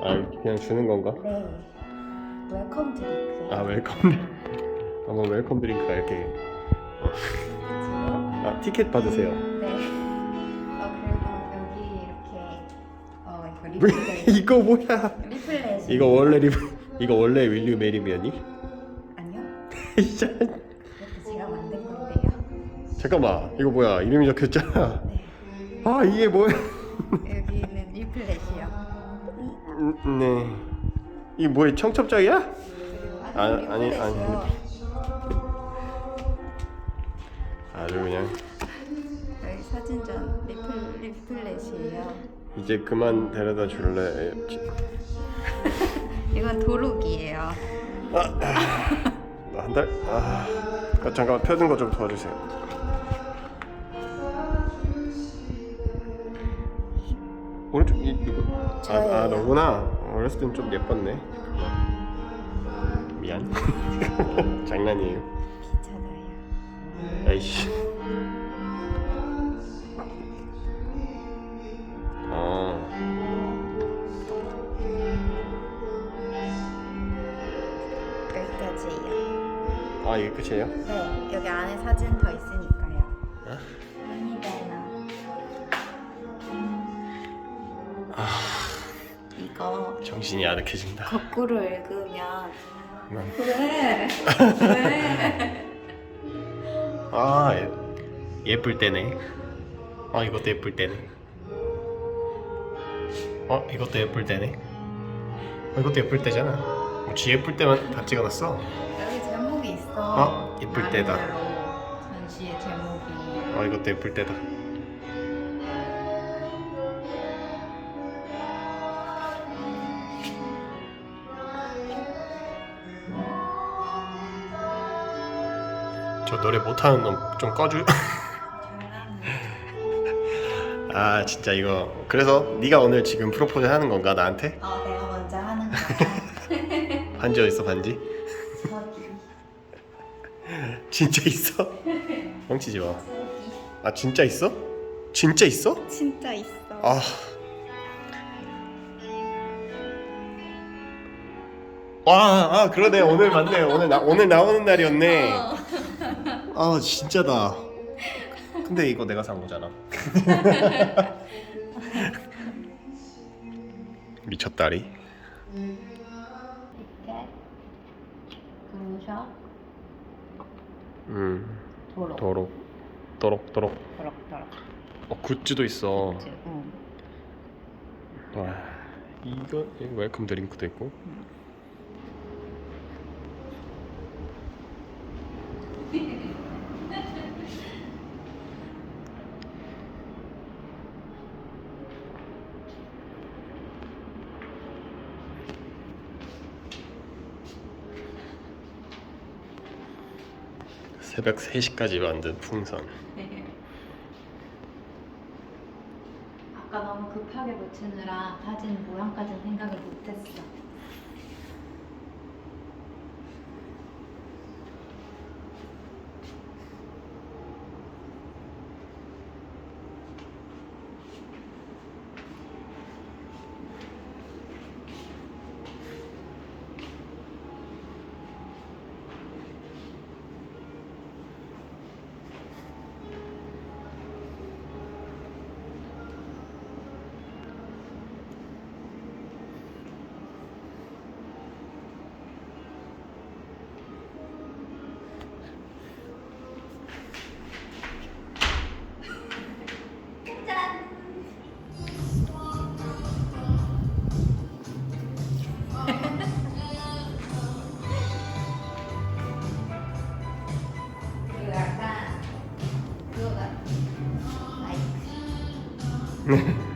그냥 주는 건가? 네. 웰컴 드링크예요. 아 웰컴 아뭐 웰컴 드링크가 이렇게 그쵸? 아 티켓 받으세요 네. 어 그리고 여기 이렇게 어 이거 왜 리플렛 이거 뭐야 리플렛 이거 원래 리 이거 원래 윌류 메리미언이? 아니요? 이씨, 이것도 제가 만든 건데요. 잠깐만 이거 뭐야 이름이 적혀있잖아 네. 아 이게 뭐야 여기는 리플렛이요. 음, 네 이게 뭐야 청첩장이야? 아, 아니 아니. 아주 그냥 여기 사진전 리플 리플렛이에요. 이제 그만 데려다 줄래 이건 도록이에요. 한 달? 아 아, 잠깐만 펴는 거 좀 도와주세요 오른쪽 이 누구? 아, 아 저예요. 너구나 어렸을 땐 좀 예뻤네 미안 장난이에요 귀찮아요. 아이씨 아 여기까지예요. 아 이게 끝이에요? 네, 여기 안에 사진 더 있으니까요. 어? 이거 정신이 아득해진다 거꾸로 읽으면 음. 왜? 왜? 아 예, 예쁠 때네 아 이것도 예쁠 때네 어 이것도 예쁠 때네 어, 이것도 예쁠 때잖아 뭐지 예쁠 때만 다 찍어놨어 여기 제목이 있어. 어? 예쁠 때다. 나름대로 전시의 제목이. 어 이것도 예쁠 때다 저 노래 못하는 놈좀 잘하네. 아 진짜 이거 그래서 네가 오늘 지금 프로포즈 하는 건가 나한테? 어, 내가 먼저 하는 거야. 반지 어딨어 반지? 저기, 진짜 있어? 뻥치지 마. 저기. 아 진짜 있어? 진짜 있어? 진짜 있어. 아. 와, 아 그러네 오늘 맞네 오늘 나 오늘 나오는 날이었네. 어. 아 진짜다. 근데 이거 내가 산 거잖아. 미쳤다리. 이렇게 음. 도록 도록 도록 도록. 도록 도록. 어 굿즈도 있어. 응. 와 이거 이거 웰컴 드링크도 있고. 새벽 3시까지 만든 풍선. 아까 너무 급하게 붙이느라 사진 모양까지는 생각을 못 마이크.